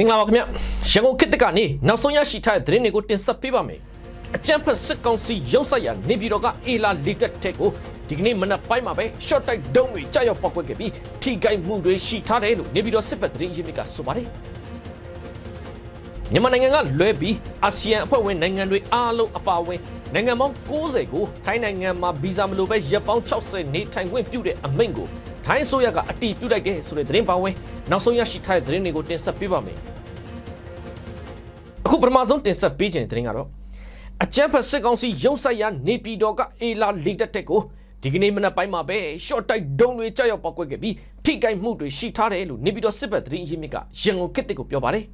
မင်္ဂလာပါခင်ဗျရန်ကုန်ခေတ်တစ်ကနေနောက်ဆုံးရရှိထားတဲ့သတင်းတွေကိုတင်ဆက်ပေးပါမယ်အကြံဖက်စစ်ကောင်စီရုံးဆိုင်ရာနေပြည်တော်ကအေလာလီတက်တက်ကိုဒီကနေ့မနက်ပိုင်းမှာပဲ short tight ဒုံးတွေကြာရောက်ပောက်ကွက်ခဲ့ပြီးထိခိုက်မှုတွေရှိထားတယ်လို့နေပြည်တော်စစ်ဘက်သတင်းရင်းမြစ်ကဆိုပါတယ်မြန်မာနိုင်ငံကလွဲပြီးအာဆီယံအဖွဲ့ဝင်နိုင်ငံတွေအားလုံးအပါအဝင်နိုင်ငံပေါင်း90ကိုထိုင်းနိုင်ငံမှာဗီဇာမလိုပဲရက်ပေါင်း60နေထိုင်ခွင့်ပြုတဲ့အမိန့်ကို ထိုင်းအစိုးရကအတည်ပြုလိုက်တဲ့ဆိုတဲ့သတင်းပါဝင်နောက်ဆုံးရရှိထားတဲ့သတင်းတွေကိုတင်ဆက်ပေးပါမယ်အခုပထမဆုံးတင်ဆက်ပေးခြင်းတဲ့သတင်းကတော့အကြမ်းဖက်စစ်ကောင်စီရုံးဆိုင်ရာနေပြည်တော်ကအေလာလီတက်တက်ကိုဒီကနေ့မနက်ပိုင်းမှာပဲ short tight ဒုံးတွေကြောက်ရောက်ပောက်ကွက်ခဲ့ပြီးထိခိုက်မှုတွေရှိထားတယ်လို့နေပြည်တော်စစ်ဘက်သတင်းရင်းမြစ်ကရန်ကုန်ခေတ်တစ်ကိုပြောပါတယ်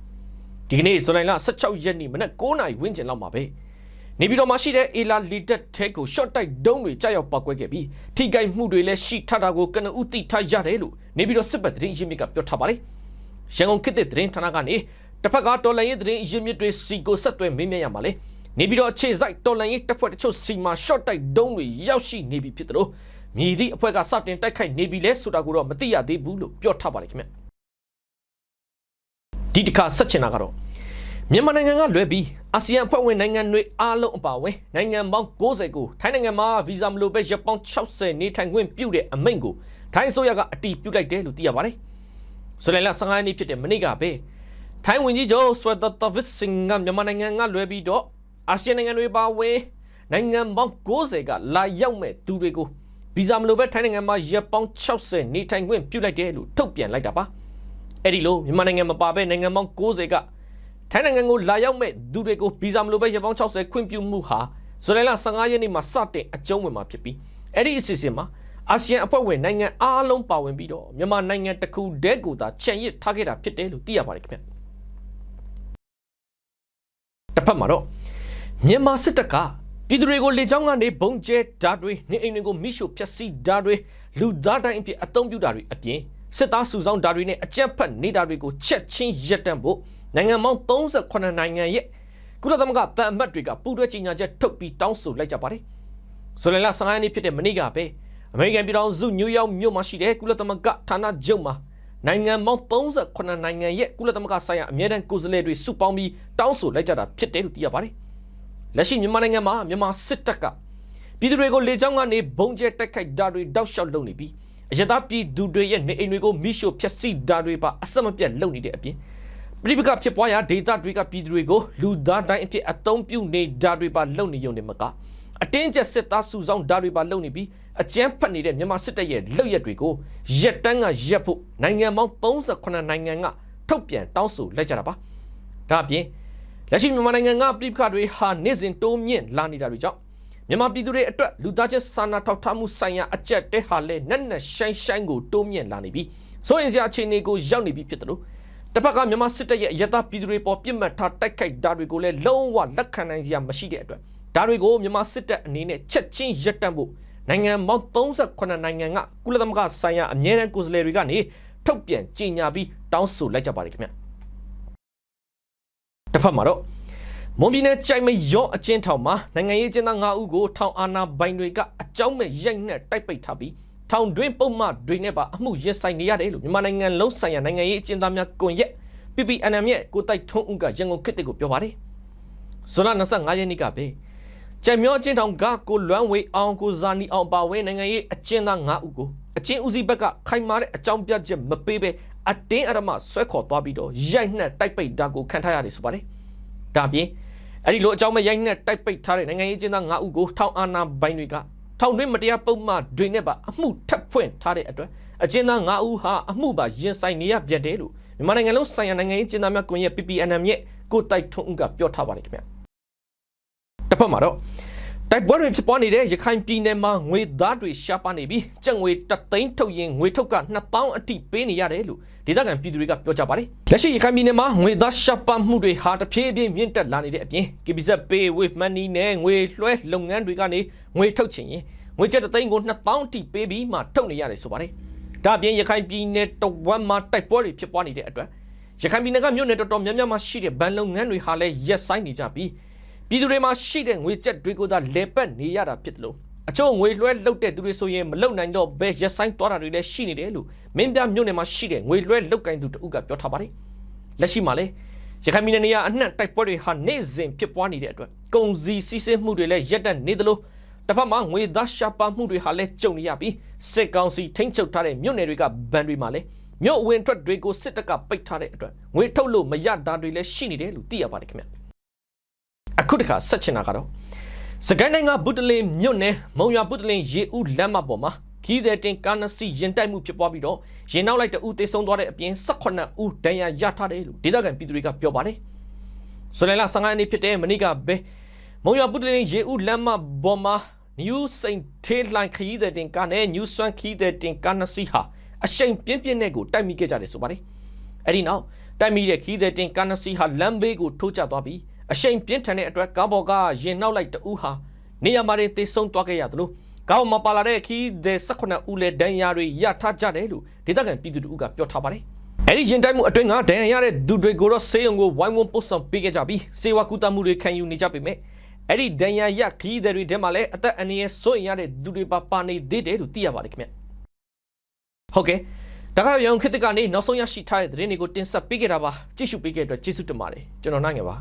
ဒီကနေ့ဇူလိုင်လ16ရက်နေ့မနက်9:00နာရီဝန်းကျင်လောက်မှာပဲ နေပြည်တော်မှာရှိတဲ့အေလာလီတက်ထဲကို short tight ဒုံးတွေကြောက်ရောက်ပောက်ကွက်ခဲ့ပြီးထိခိုက်မှုတွေလည်းရှိထားတာကိုကနဦးသိထားရတယ်လို့နေပြည်တော်စစ်ဘက်သတင်းရင်းမြစ်ကပြောထားပါတယ်ရန်ကုန်ခေတ်တစ်သတင်းဌာနကနေတစ်ဖက်ကတော်လန်ရေးသတင်းရင်းမြစ်တွေစီကိုဆက်သွယ်မေးမြန်းရမှာလေနေပြည်တော်အခြေစိုက်တော်လန်ရေးတပ်ဖွဲ့တချို့စီမှာ short tight ဒုံးတွေရောက်ရှိနေပြီဖြစ်တယ်လို့မြည်သည့်အဖွဲ့ကစတင်တိုက်ခိုက်နေပြီလဲဆိုတာကိုတော့မသိရသေးဘူးလို့ပြောထားပါတယ်ခင်ဗျဒီတစ်ခါဆက်ချင်တာကတော့ မြန်မာနိုင်ငံကလွဲပြီးအာဆီယံအဖွဲ့ဝင်နိုင်ငံတွေအားလုံးအပါအဝင်နိုင်ငံပေါင်း90ကိုထိုင်းနိုင်ငံမှာဗီဇာမလိုပဲရက်ပေါင်း60နေထိုင်ခွင့်ပြုတဲ့အမိန့်ကိုထိုင်းအစိုးရကအတည်ပြုလိုက်တယ်လို့သိရပါတယ်။ဆိုလိုင်လ15ရက်နေ့ဖြစ်တဲ့မနေ့ကပဲထိုင်းဝန်ကြီးချုပ်ဆွေဒတာဗစ်စင်ကမြန်မာနိုင်ငံကလွဲပြီးတော့အာဆီယံနိုင်ငံတွေပါဝင်နိုင်ငံပေါင်း90ကလာရောက်မဲ့သူတွေကိုဗီဇာမလိုပဲထိုင်းနိုင်ငံမှာရက်ပေါင်း60နေထိုင်ခွင့်ပြုလိုက်တယ်လို့ထုတ်ပြန်လိုက်တာပါ။အဲ့ဒီလိုမြန်မာနိုင်ငံမှာပါပဲနိုင်ငံပေါင်း90က ထိုင်းနိုင်ငံကိုလာရောက်မဲ့သူတွေကိုဗီဇာမလိုပဲရက်ပေါင်း60ခွင့်ပြုမှုဟာဇူလိုင်လ15ရက်နေ့မှာစတင်အကျုံးဝင်မှာဖြစ်ပြီးအဲ့ဒီအစီအစဉ်မှာအာဆီယံအဖွဲ့ဝင်နိုင်ငံအားလုံးပါဝင်ပြီးတော့မြန်မာနိုင်ငံတစ်ခုတည်းကိုသာချန်ရစ်ထားခဲ့တာဖြစ်တယ်လို့သိရပါတယ်ခင်ဗျတစ်ဖက်မှာတော့မြန်မာစစ်တပ်ကပြည်သူတွေကိုလေကြောင်းကနေဘုံကျဲဓာတ်တွေနေအိမ်တွေကိုမိရှို့ဖျက်ဆီးဓာတ်တွေလူသားတိုင်းအဖြစ်အသုံးပြုတာတွေအပြင်စစ်သားစုဆောင်ဓာတ်တွေနဲ့အကြက်ဖက်နေတာတွေကိုချက်ချင်းရပ်တန့်ဖို့ နိုင်ငံပေါင်း38နိုင်ငံရဲ့ကုလသမဂ္ဂဗန်အမတ်တွေကပူးတွဲကြေညာချက်ထုတ်ပြီးတောင်းဆိုလိုက်ကြပါတယ်။ဇူလိုင်လ15ရက်နေ့ဖြစ်တဲ့မနေ့ကပဲအမေရိကန်ပြည်ထောင်စုနယူးယောက်မြို့မှာရှိတဲ့ကုလသမဂ္ဂဌာနချုပ်မှာနိုင်ငံပေါင်း38နိုင်ငံရဲ့ကုလသမဂ္ဂဆိုင်ရာအမြဲတမ်းကိုယ်စားလှယ်တွေစုပေါင်းပြီးတောင်းဆိုလိုက်ကြတာဖြစ်တယ်လို့သိရပါတယ်။လက်ရှိမြန်မာနိုင်ငံမှာမြန်မာစစ်တပ်ကပြည်သူတွေကိုလေကြောင်းကနေဘုံကျဲတိုက်ခိုက်ဓာတ်တွေတောက်လျှောက်လုပ်နေပြီးအရသာပြည်သူတွေရဲ့နေအိမ်တွေကိုမိရှို့ဖျက်ဆီးဓာတ်တွေပါအဆက်မပြတ်လုပ်နေတဲ့အပြင် ပြိပကဖြစ်ပွားရာဒေတာတွေကပြည်သူတွေကိုလူသားတိုင်းအဖြစ်အသုံးပြုနေဓာတ်တွေပါလုပ်နေုံနဲ့မကအတင်းကျပ်စစ်သားစုဆောင်ဓာတ်တွေပါလုပ်နေပြီးအကြမ်းဖက်နေတဲ့မြန်မာစစ်တပ်ရဲ့လုပ်ရက်တွေကိုရက်တန်းကရက်ဖို့နိုင်ငံပေါင်း38နိုင်ငံကထုတ်ပြန်တောင်းဆိုလိုက်ကြတာပါဒါအပြင်လက်ရှိမြန်မာနိုင်ငံကပြည်ပတွေဟာနေ့စဉ်တိုးမြင့်လာနေတာတွေကြောင့်မြန်မာပြည်သူတွေအတွက်လူသားချင်းစာနာထောက်ထားမှုဆိုင်ရာအကြက်တဲဟာလည်းနက်နက်ရှိုင်းရှိုင်းကိုတိုးမြင့်လာနေပြီးဆိုရင်စရာအခြေအနေကိုရောက်နေပြီဖြစ်တယ်လို့ တစ်ဖက်ကမြန်မာစစ်တပ်ရဲ့ရတပြည်သူတွေပေါ်ပြစ်မှတ်ထားတိုက်ခိုက်တာတွေကိုလည်းလုံးဝလက်ခံနိုင်စရာမရှိတဲ့အတွက်ဒါတွေကိုမြန်မာစစ်တပ်အနေနဲ့ချက်ချင်းရပ်တန့်ဖို့နိုင်ငံပေါင်း38နိုင်ငံကကုလသမဂ္ဂဆိုင်ရာအမြဲတမ်းကိုယ်စားလှယ်တွေကနေထုတ်ပြန်ကြေညာပြီးတောင်းဆိုလိုက်ကြပါတယ်ခင်ဗျတစ်ဖက်မှာတော့မွန်ပြည်နယ်ကြိုင်မရောအချင်းထောင်မှာနိုင်ငံရေးကျင်းသား9ဦးကိုထောင်အာဏာပိုင်တွေကအကြောင်းမဲ့ရိုက်နှက်တိုက်ပိတ်ထားပြီး ထောင်တွင်းပုံမှန်တွေနဲ့ပါအမှုရင်ဆိုင်နေရတယ်လို့မြန်မာနိုင်ငံလုံးဆိုင်ရာနိုင်ငံရေးအကျဉ်းသားများကွန်ရက် PPNM ရဲ့ကိုတိုက်ထွန်းဦးကရန်ကုန်ခေတ်ကိုပြောပါတယ်။ဇွန်လ25ရက်နေ့ကပဲကြံမျောအကျဉ်းထောင်ကကိုလွမ်းဝေအောင်ကိုဇာနီအောင်ပါဝင်နိုင်ငံရေးအကျဉ်းသား9ဦးကိုအကျဉ်းဦးစီးဘက်ကခိုင်မာတဲ့အကြောင်းပြချက်မပေးဘဲအတင်းအဓမ္မဆွဲခေါ်သွားပြီးတော့ရိုက်နှက်တိုက်ပိတ်တာကိုခံထားရတယ်ဆိုပါတယ်။ဒါပြင်အဲ့ဒီလိုအကြောင်းမဲ့ရိုက်နှက်တိုက်ပိတ်ထားတဲ့နိုင်ငံရေးအကျဉ်းသား9ဦးကိုထောင်အာဏာပိုင်တွေက ထောင်တွင်းမတရားပုံမှန်တွေနဲ့ပါအမှုထပ်ဖွင့်ထားတဲ့အတွက်အကျဉ်းသား9ဦးဟာအမှုပါရင်ဆိုင်နေရပြန်တယ်လို့မြန်မာနိုင်ငံလုံးဆိုင်ရာနိုင်ငံရေးကျဉ်းသားများကွန်ရက် PPNM ရဲ့ကိုတိုက်ထွန်းဦးကပြောထားပါတယ်ခင်ဗျတစ်ဖက်မှာတော့ တိုက်ပွဲတွေဖြစ်ပွားနေတဲ့ရခိုင်ပြည်နယ်မှာငွေသားတွေရှားပါနေပြီးကြက်ငွေတသိန်းထုတ်ရင်ငွေထုတ်က2000အထိပေးနေရတယ်လို့ဒေသခံပြည်သူတွေကပြောကြပါတယ်လက်ရှိရခိုင်ပြည်နယ်မှာငွေသားရှားပါမှုတွေဟာတဖြည်းဖြည်းမြင့်တက်လာနေတဲ့အပြင် KBZ Pay with Money နဲ့ငွေလွှဲလုပ်ငန်းတွေကနေငွေထုတ်ချင်ရင်ငွေကျပ်တသိန်းကို2000အထိပေးပြီးမှထုတ်နေရတယ်ဆိုပါတယ်ဒါအပြင်ရခိုင်ပြည်နယ်တဝက်မှာတိုက်ပွဲတွေဖြစ်ပွားနေတဲ့အတွက်ရခိုင်ပြည်နယ်ကမြို့နယ်တော်တော်များများမှာရှိတဲ့ဗန်လုပ်ငန်းတွေဟာလည်းရက်ဆိုင်နေကြပြီး ပြည်သူတွေမှာရှိတဲ့ငွေကျပ်တွေကိုသာလဲပတ်နေရတာဖြစ်တယ်လို့အချို့ငွေလွှဲလုတ်တဲ့သူတွေဆိုရင်မလုတ်နိုင်တော့ဘဲရက်ဆိုင်သွားတာတွေလည်းရှိနေတယ်လို့မင်းပြမြို့နယ်မှာရှိတဲ့ငွေလွှဲလုတ်ကင်သူတဦးကပြောထားပါတယ်လက်ရှိမှာလည်းရခိုင်ပြည်နယ်နေရာအနှံ့တိုက်ပွဲတွေဟာနေ့စဉ်ဖြစ်ပွားနေတဲ့အတွက်ကုန်စည်စီးဆင်းမှုတွေလည်းရပ်တန့်နေသလိုတစ်ဖက်မှာငွေသားရှာပါမှုတွေဟာလည်းကြုံနေရပြီးစစ်ကောင်စီထိန်းချုပ်ထားတဲ့မြို့နယ်တွေကဗန်တွေမှာလည်းမြို့အဝင်ထွက်တွေကိုစစ်တပ်ကပိတ်ထားတဲ့အတွက်ငွေထုတ်လို့မရတာတွေလည်းရှိနေတယ်လို့သိရပါတယ်ခင်ဗျ အခုတခါဆက်ချင်တာကတော့စကိုင်းတိုင်းကဗုဒ္ဓလင်မြို့နယ်မုံရွာဗုဒ္ဓလင်ရေဦးလမ်းမပေါ်မှာခီးတဲ့တင်ကားနစီရင်တိုက်မှုဖြစ်ပွားပြီးတော့ရင်နောက်လိုက်တအူသေဆုံးသွားတဲ့အပြင်18ဦးဒဏ်ရာရထားတယ်လို့ဒေသခံပြည်သူတွေကပြောပါတယ်ဇူလိုင်လ15ရက်နေ့ဖြစ်တဲ့မနေ့ကပဲမုံရွာဗုဒ္ဓလင်ရေဦးလမ်းမပေါ်မှာ New Saint Tailline ခရီးသည်တင်ကားနဲ့ New Swan ခရီးသည်တင်ကားနှစ်စီးဟာအရှိန်ပြင်းပြင်းနဲ့ကိုတိုက်မိခဲ့ကြတယ်ဆိုပါတယ်။အဲဒီနောက်တိုက်မိတဲ့ခရီးသည်တင်ကားနှစ်စီးဟာလမ်းဘေးကိုထိုးကျသွားပြီး အရှိန်ပြင်းထန်တဲ့အတွက်ကားပေါ်ကရင်နောက်လိုက်တအူးဟာနေရာမှာတင်သေဆုံးသွားခဲ့ရတယ်လို့ကားပေါ်မှာပါလာတဲ့ခရီးသည်18ဦးလည်းဒဏ်ရာတွေရထားကြတယ်လို့ဒေသခံပြည်သူတို့ကပြောထားပါတယ်။အဲဒီရင်တိုက်မှုအတွင်းကဒဏ်ရာရတဲ့သူတွေကိုတော့ဆေးရုံကိုဝိုင်းဝန်းပို့ဆောင်ပေးခဲ့ကြပြီးစေဝါကူတမှုတွေခံယူနေကြပေမဲ့အဲ့ဒီဒဏ်ရာရခီးတဲ့တွေထဲမှာလည်းအသက်အန္တရာယ်စိုးရင်ရတဲ့သူတွေပါပါနေသေးတယ်လို့သိရပါတယ်ခင်ဗျဟုတ်ကဲ့ဒါကတော့ရောင်ခေတ်ကနေနောက်ဆုံးရရှိထားတဲ့သတင်းတွေကိုတင်ဆက်ပေးခဲ့တာပါကြည့်ရှုပေးခဲ့တဲ့အတွက်ကျေးဇူးတင်ပါတယ်ကျွန်တော်နိုင်ငယ်ပါ